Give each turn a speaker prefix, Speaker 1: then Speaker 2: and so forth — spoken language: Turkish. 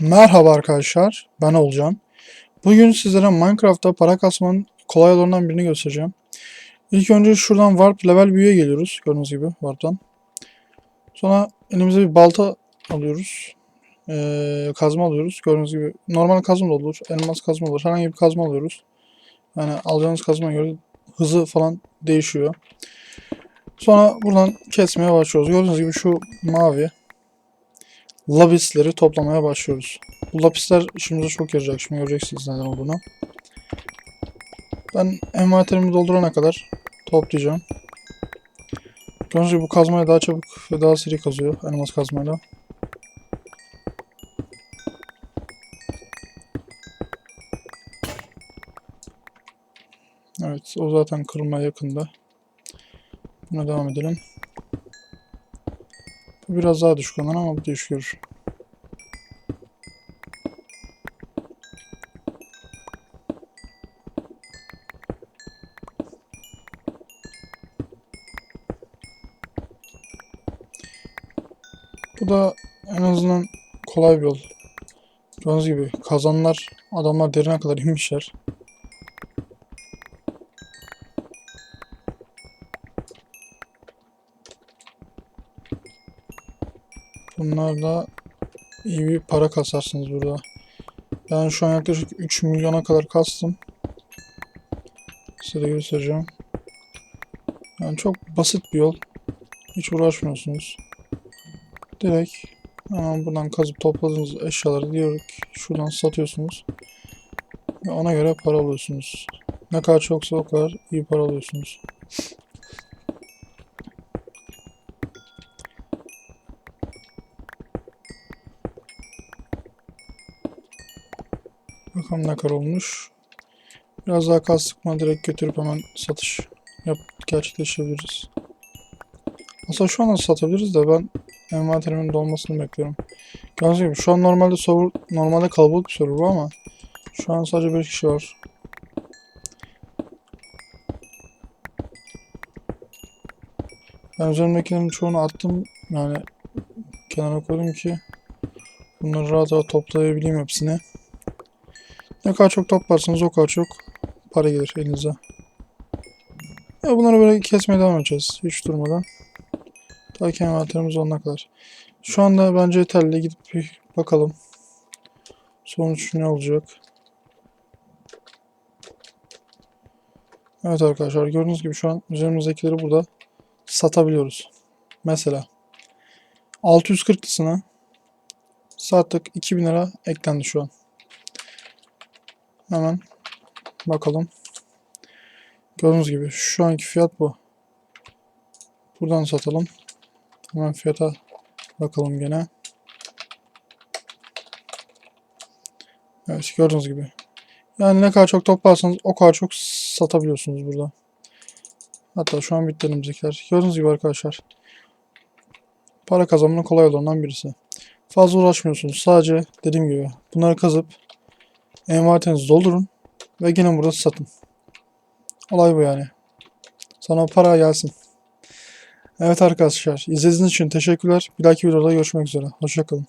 Speaker 1: Merhaba arkadaşlar, ben Olcan. Bugün sizlere Minecraft'ta para kasmanın kolay yollarından birini göstereceğim. İlk önce şuradan Warp level büyüye geliyoruz, gördüğünüz gibi Warp'tan. Sonra elimize bir balta alıyoruz. Ee, kazma alıyoruz, gördüğünüz gibi. Normal kazma da olur, elmas kazma olur, herhangi bir kazma alıyoruz. Yani alacağınız kazmaya göre hızı falan değişiyor. Sonra buradan kesmeye başlıyoruz. Gördüğünüz gibi şu mavi labisleri toplamaya başlıyoruz. Bu lapisler işimize çok yarayacak. Şimdi göreceksiniz neden olduğunu. Ben envanterimi doldurana kadar toplayacağım. Gördüğünüz gibi bu kazmaya daha çabuk ve daha seri kazıyor. Elmas kazmayla. Evet o zaten kırılmaya yakında. Buna devam edelim. Biraz daha düşük ondan ama bu da Bu da en azından kolay bir yol. Gördüğünüz gibi kazanlar adamlar derine kadar inmişler. Bunlar da iyi bir para kasarsınız burada. Ben şu an yaklaşık 3 milyona kadar kastım. Size de göstereceğim. Yani çok basit bir yol. Hiç uğraşmıyorsunuz. Direkt hemen buradan kazıp topladığınız eşyaları diyor ki şuradan satıyorsunuz. Ve ona göre para alıyorsunuz. Ne kadar çoksa o kadar iyi para alıyorsunuz. Bakalım ne kadar olmuş. Biraz daha kastık mı direkt götürüp hemen satış yap gerçekleştirebiliriz. Aslında şu anda satabiliriz de ben envanterimin dolmasını bekliyorum. Gördüğünüz gibi şu an normalde server, normalde kalabalık bir server bu ama şu an sadece 5 kişi var. Ben üzerimdekilerin çoğunu attım yani kenara koydum ki bunları rahat rahat toplayabileyim hepsini. Ne kadar çok toplarsanız o kadar çok para gelir elinize. Ya bunları böyle kesmeye devam edeceğiz hiç durmadan. Ta ki envanterimiz olana kadar. Şu anda bence yeterli. Gidip bir bakalım. Sonuç ne olacak? Evet arkadaşlar gördüğünüz gibi şu an üzerimizdekileri burada satabiliyoruz. Mesela 640'lısına sattık 2000 lira eklendi şu an. Hemen bakalım. Gördüğünüz gibi şu anki fiyat bu. Buradan satalım. Hemen fiyata bakalım gene. Evet gördüğünüz gibi. Yani ne kadar çok toplarsanız o kadar çok satabiliyorsunuz burada. Hatta şu an bitti elimizdekiler. Gördüğünüz gibi arkadaşlar. Para kazanmanın kolay yollarından birisi. Fazla uğraşmıyorsunuz. Sadece dediğim gibi bunları kazıp envanterinizi doldurun ve gene burada satın. Olay bu yani. Sana para gelsin. Evet arkadaşlar izlediğiniz için teşekkürler. Bir dahaki videoda görüşmek üzere. Hoşçakalın.